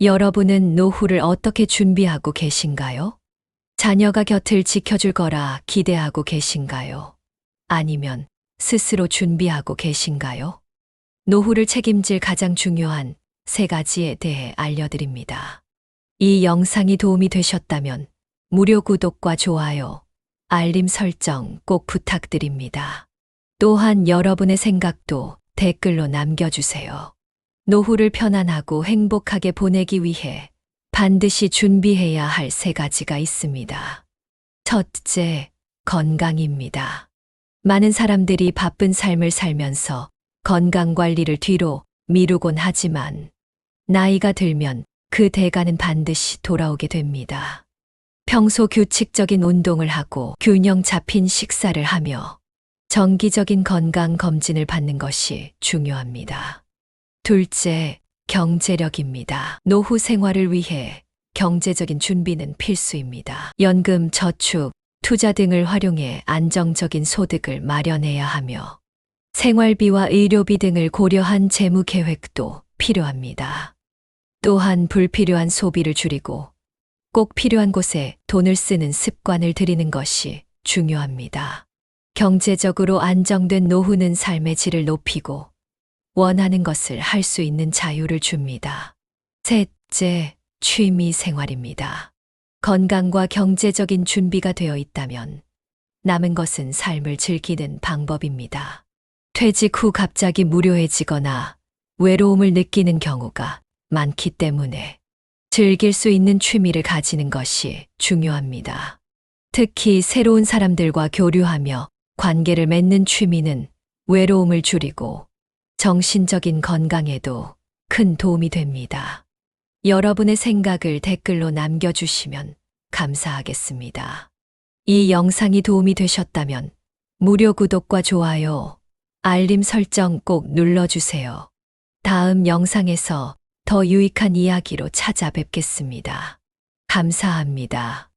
여러분은 노후를 어떻게 준비하고 계신가요? 자녀가 곁을 지켜줄 거라 기대하고 계신가요? 아니면 스스로 준비하고 계신가요? 노후를 책임질 가장 중요한 세 가지에 대해 알려드립니다. 이 영상이 도움이 되셨다면 무료 구독과 좋아요, 알림 설정 꼭 부탁드립니다. 또한 여러분의 생각도 댓글로 남겨주세요. 노후를 편안하고 행복하게 보내기 위해 반드시 준비해야 할 세 가지가 있습니다. 첫째, 건강입니다. 많은 사람들이 바쁜 삶을 살면서 건강 관리를 뒤로 미루곤 하지만 나이가 들면 그 대가는 반드시 돌아오게 됩니다. 평소 규칙적인 운동을 하고 균형 잡힌 식사를 하며 정기적인 건강 검진을 받는 것이 중요합니다. 둘째, 경제력입니다. 노후 생활을 위해 경제적인 준비는 필수입니다. 연금, 저축, 투자 등을 활용해 안정적인 소득을 마련해야 하며 생활비와 의료비 등을 고려한 재무 계획도 필요합니다. 또한 불필요한 소비를 줄이고 꼭 필요한 곳에 돈을 쓰는 습관을 들이는 것이 중요합니다. 경제적으로 안정된 노후는 삶의 질을 높이고 원하는 것을 할 수 있는 자유를 줍니다. 셋째, 취미 생활입니다. 건강과 경제적인 준비가 되어 있다면 남은 것은 삶을 즐기는 방법입니다. 퇴직 후 갑자기 무료해지거나 외로움을 느끼는 경우가 많기 때문에 즐길 수 있는 취미를 가지는 것이 중요합니다. 특히 새로운 사람들과 교류하며 관계를 맺는 취미는 외로움을 줄이고 정신적인 건강에도 큰 도움이 됩니다. 여러분의 생각을 댓글로 남겨주시면 감사하겠습니다. 이 영상이 도움이 되셨다면 무료 구독과 좋아요, 알림 설정 꼭 눌러주세요. 다음 영상에서 더 유익한 이야기로 찾아뵙겠습니다. 감사합니다.